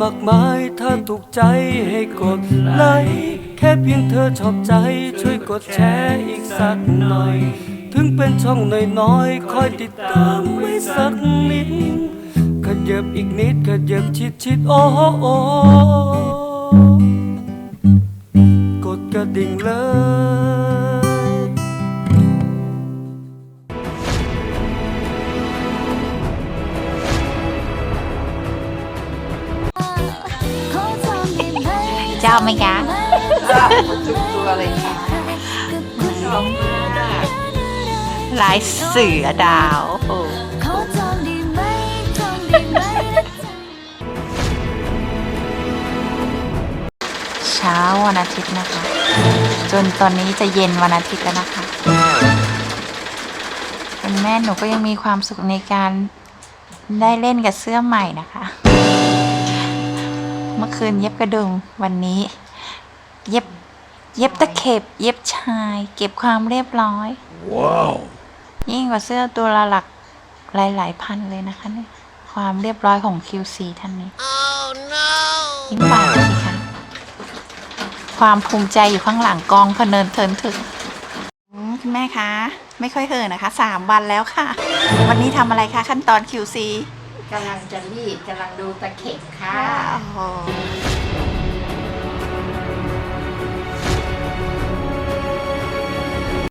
มากมายถ้าถูกใจให้กดไลค์แค่เพียงเธอชอบใจช่วยกดแชร์อีกสักหน่อย ถึงเป็นช่องน้อยๆคอยติดตามไว้สักนิดขยับอีกนิดขยับชิดชิดๆโอ้โอ้ ไหมคะทุกตัวเลยค่ะชอบมากลายเสือดาวโอ้เช้าวันอาทิตย์นะคะ จนตอนนี้จะเย็นวันอาทิตย์แล้วนะคะเป็นแม่หนูก็ยังมีความสุขในการได้เล่นกับเสื้อใหม่นะคะ เมื่อคืนเย็บกระดุมวันนี้ เย็บเย็บตะเข็บ เย็บชาย เก็บความเรียบร้อย ว้าวยิ่งกว่าเสื้อตัวละหลักหลาย ๆ พันเลยนะคะเนี่ยความเรียบร้อยของ QC ท่านนี้ oh, no. ยิ้มปากเลยสิคะความภูมิใจอยู่ข้างหลังกองพะเนินเทินถึงอืมคุณแม่คะ ไม่ค่อยเห่อะนะคะสามวันแล้วค่ะ วันนี้ทำอะไรคะขั้นตอน QC กำลังจะรีดกำลังดูตะเข็บค่ะโอ้โห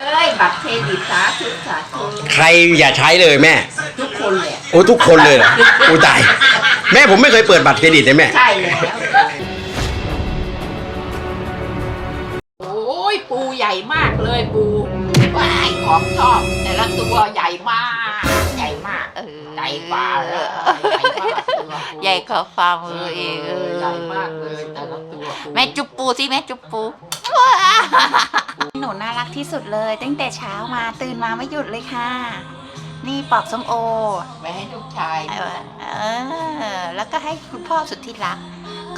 เอ้ยบัตรเครดิตสาธุสาธุใครอย่าใช้เลยแม่ ทุกคนเลยโอ้ทุกคนเลยเหรอโอ้ตาย แม่ผมไม่เคยเปิดบัตรเครดิตเลยแม่ ใช่แล้ว โอ้ยปูใหญ่มากเลยปูว้ายของชอบ แต่ละตัวใหญ่มาก กว่าเลยใหญ่มากตัวปูใหญ่กว่าฝ่ามืออีกเออใหญ่มากเลยแต่ละตัวปูแม่จุบปูสิแม่จุบปูหนูน่ารักที่สุดเลย ตั้งแต่เช้ามาตื่นมาไม่หยุดเลยค่ะ นี่ปอกส้มโอไว้ให้ลูกชายเออเออแล้วก็ให้คุณพ่อสุดที่รัก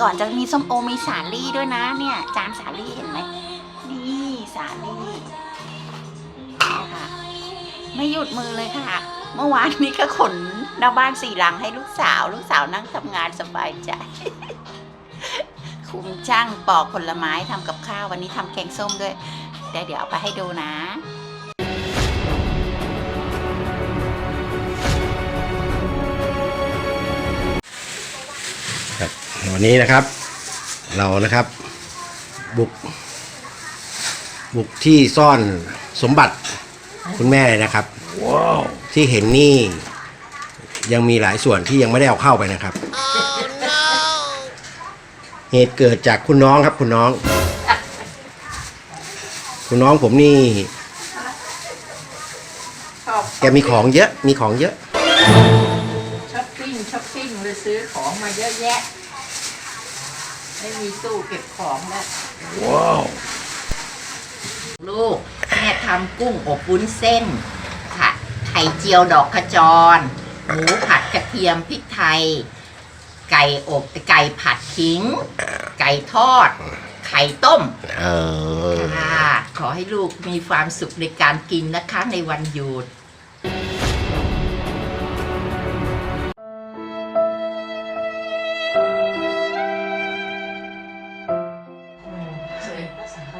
ก่อนจะมีส้มโอมีสาลี่ด้วยนะเนี่ย จานสาลี่เห็นไหมนี่สาลี่เนี่ยค่ะไม่หยุดมือเลยค่ะ เมื่อวานนี้ก็ขนหน้าบ้านสี่หลังให้ลูกสาว ลูกสาวนั่งทำงานสบายใจ คุมช่างปอกผลไม้ทำกับข้าว วันนี้ทำแกงส้มด้วย เดี๋ยวเดี๋ยวเอาไปให้ดูนะวันนี้นะครับ เรานะครับ บุก บุกที่ซ่อนสมบัติคุณแม่นะครับ ที่เห็นนี่ยังมีหลายส่วนที่ยังไม่ได้เอาเข้าไปนะครับ เหตุเกิดจากคุณน้องครับคุณน้อง คุณน้องผมนี่ชอบแกมีของเยอะ มีของเยอะ ช้อปปิ้งช้อปปิ้งเลยซื้อของมาเยอะแยะ ไม่มีตู้เก็บของแล้วว้าว ลูกแม่ทำกุ้งอบวุ้นเส้นผัดไข่ เจียวดอกขจร หมูผัดกระเทียมพริกไทย ไก่อบไก่ผัดขิง ไก่ทอด ไข่ต้มเออค่ะขอให้ลูกมีความสุขในการกินนะคะในวันหยุด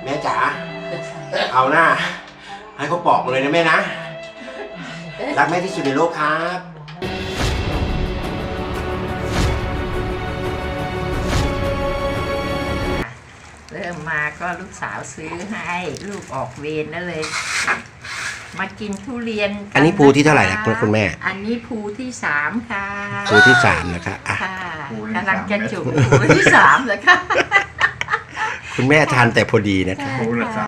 แม่จ๋าเอาหน้า ให้เขาปอกมาเลยนะแม่นะ รักแม่ที่สุดในโลกครับ เริ่มมาก็ลูกสาวซื้อให้ลูกออกเวรนั่นเลย มากินทุเรียนกัอันนี้ภูที่เท่าไหร่นะคุณคุณแม่ อันนี้ภูที่สามค่ะตัวที่สามนะคะอะค่ะกำลังจะจุกภูที่สามเลยค่ะ คุณแม่ทานแต่พอดีนะคะค่ะ